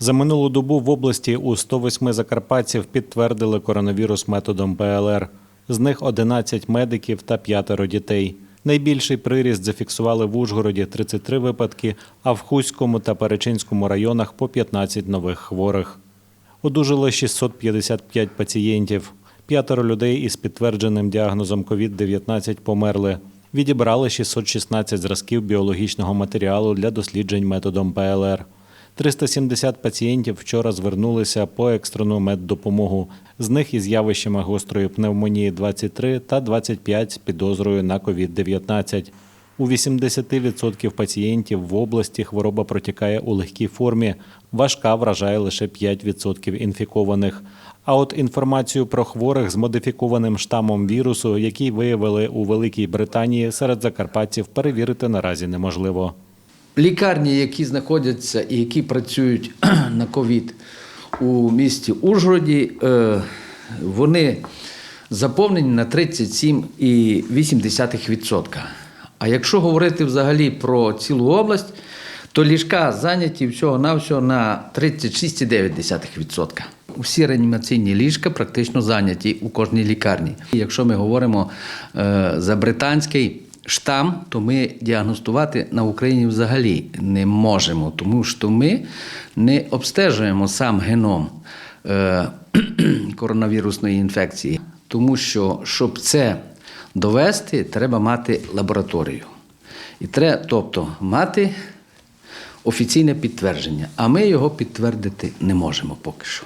За минулу добу в області у 108 закарпатців підтвердили коронавірус методом ПЛР. З них 11 медиків та п'ятеро дітей. Найбільший приріст зафіксували в Ужгороді 33 випадки, а в Хуському та Перечинському районах по 15 нових хворих. Одужали 655 пацієнтів. П'ятеро людей із підтвердженим діагнозом COVID-19 померли. Відібрали 616 зразків біологічного матеріалу для досліджень методом ПЛР. 370 пацієнтів вчора звернулися по екстрену меддопомогу. З них із явищами гострої пневмонії 23 та 25 з підозрою на COVID-19. У 80% пацієнтів в області хвороба протікає у легкій формі. Важка вражає лише 5% інфікованих. А от інформацію про хворих з модифікованим штамом вірусу, який виявили у Великій Британії, серед закарпатців перевірити наразі неможливо. Лікарні, які знаходяться і які працюють на ковід у місті Ужгороді, е, вони заповнені на 37,8%. А якщо говорити взагалі про цілу область, то ліжка зайняті всього-навсього на 36,9%. Усі реанімаційні ліжка практично зайняті у кожній лікарні. І Якщо ми говоримо е, за британський штам, то ми діагностувати на Україні взагалі не можемо, тому що ми не обстежуємо сам геном е, коронавірусної інфекції. Тому що, щоб це довести, треба мати лабораторію. І треба, тобто, мати офіційне підтвердження. А ми його підтвердити не можемо поки що.